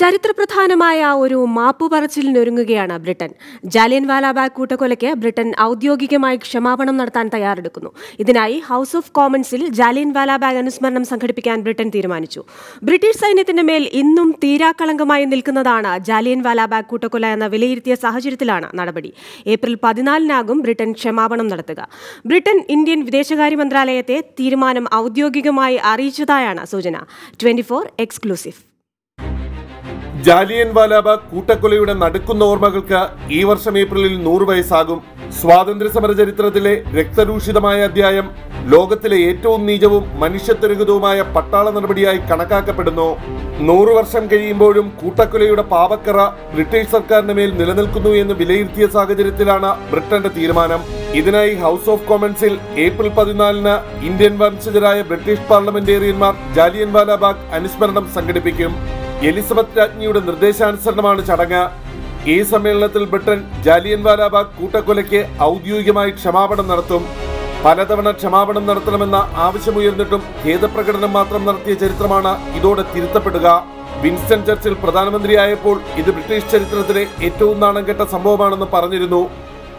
ചരിത്രപ്രധാനമായ ഒരു മാപ്പ് പറച്ചിലിനൊരുങ്ങുകയാണ് ബ്രിട്ടൻ. ജാലിയൻ വാലാബാഗ് കൂട്ടക്കൊലയ്ക്ക് ബ്രിട്ടൻ ഔദ്യോഗികമായി ക്ഷമാപണം നടത്താൻ തയ്യാറെടുക്കുന്നു. ഇതിനായി ഹൗസ് ഓഫ് കോമൺസിൽ ജാലിയൻ വാലാബാഗ് അനുസ്മരണം സംഘടിപ്പിക്കാൻ ബ്രിട്ടൻ തീരുമാനിച്ചു. ബ്രിട്ടീഷ് സൈന്യത്തിന്റെ മേൽ ഇന്നും തീരാക്കളങ്കമായി നിൽക്കുന്നതാണ് ജാലിയൻ വാലാബാഗ് കൂട്ടക്കൊല എന്ന വിലയിരുത്തിയ സാഹചര്യത്തിലാണ് നടപടി. ഏപ്രിൽ പതിനാലിനാകും ബ്രിട്ടൻ ക്ഷമാപണം നടത്തുക. ബ്രിട്ടൻ ഇന്ത്യൻ വിദേശകാര്യ മന്ത്രാലയത്തെ തീരുമാനം ഔദ്യോഗികമായി അറിയിച്ചതായാണ് സൂചന. Twenty exclusive. ജാലിയൻ വാലാബാഗ് കൂട്ടക്കൊലയുടെ നടുക്കുന്ന ഓർമ്മകൾക്ക് ഈ വർഷം ഏപ്രിലിൽ നൂറ് വയസ്സാകും. സ്വാതന്ത്ര്യ സമര ചരിത്രത്തിലെ രക്തരൂഷിതമായ അധ്യായം ലോകത്തിലെ ഏറ്റവും നീചവും മനുഷ്യത്വരഹിതവുമായ പട്ടാള നടപടിയായി കണക്കാക്കപ്പെടുന്നു. നൂറു വർഷം കഴിയുമ്പോഴും കൂട്ടക്കൊലയുടെ പാവക്കറ ബ്രിട്ടീഷ് സർക്കാരിന്റെ മേൽ നിലനിൽക്കുന്നു എന്ന് വിലയിരുത്തിയ സാഹചര്യത്തിലാണ് ബ്രിട്ടന്റെ തീരുമാനം. ഇതിനായി ഹൗസ് ഓഫ് കോമൺസിൽ ഏപ്രിൽ പതിനാലിന് ഇന്ത്യൻ വംശജരായ ബ്രിട്ടീഷ് പാർലമെന്റേറിയന്മാർ ജാലിയൻ വാലാബാഗ് അനുസ്മരണം സംഘടിപ്പിക്കും. എലിസബത്ത് രാജ്ഞിയുടെ നിർദ്ദേശാനുസരണമാണ് ചടങ്ങ്. ഈ സമ്മേളനത്തിൽ ബ്രിട്ടൻ ജാലിയൻ വാലാബാഗ് കൂട്ടക്കൊലയ്ക്ക് ഔദ്യോഗികമായി ക്ഷമാപണം നടത്തും. പലതവണ ക്ഷമാപണം നടത്തണമെന്ന ആവശ്യമുയർന്നിട്ടും ഖേദപ്രകടനം മാത്രം നടത്തിയ ചരിത്രമാണ് ഇതോടെ തിരുത്തപ്പെടുക. വിൻസ്റ്റൺ ചർച്ചിൽ പ്രധാനമന്ത്രിയായപ്പോൾ ഇത് ബ്രിട്ടീഷ് ചരിത്രത്തിലെ ഏറ്റവും നാണം കെട്ട സംഭവമാണെന്ന് പറഞ്ഞിരുന്നു.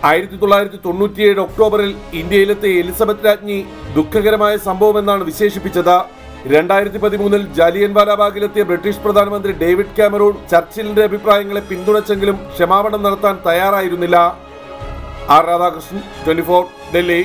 ആയിരത്തി തൊള്ളായിരത്തി തൊണ്ണൂറ്റിയേഴ് ഒക്ടോബറിൽ ഇന്ത്യയിലെത്തിയ എലിസബത്ത് രാജ്ഞി ദുഃഖകരമായ സംഭവമെന്നാണ് വിശേഷിപ്പിച്ചത്. രണ്ടായിരത്തി പതിമൂന്നിൽ ജാലിയൻ വാലാബാഗിലെത്തിയ ബ്രിട്ടീഷ് പ്രധാനമന്ത്രി ഡേവിഡ് കാമറൂൺ ചർച്ചിലിന്റെ അഭിപ്രായങ്ങളെ പിന്തുണച്ചെങ്കിലും ക്ഷമാപണം നടത്താൻ തയ്യാറായിരുന്നില്ല. R Radhakrishnan twenty Delhi.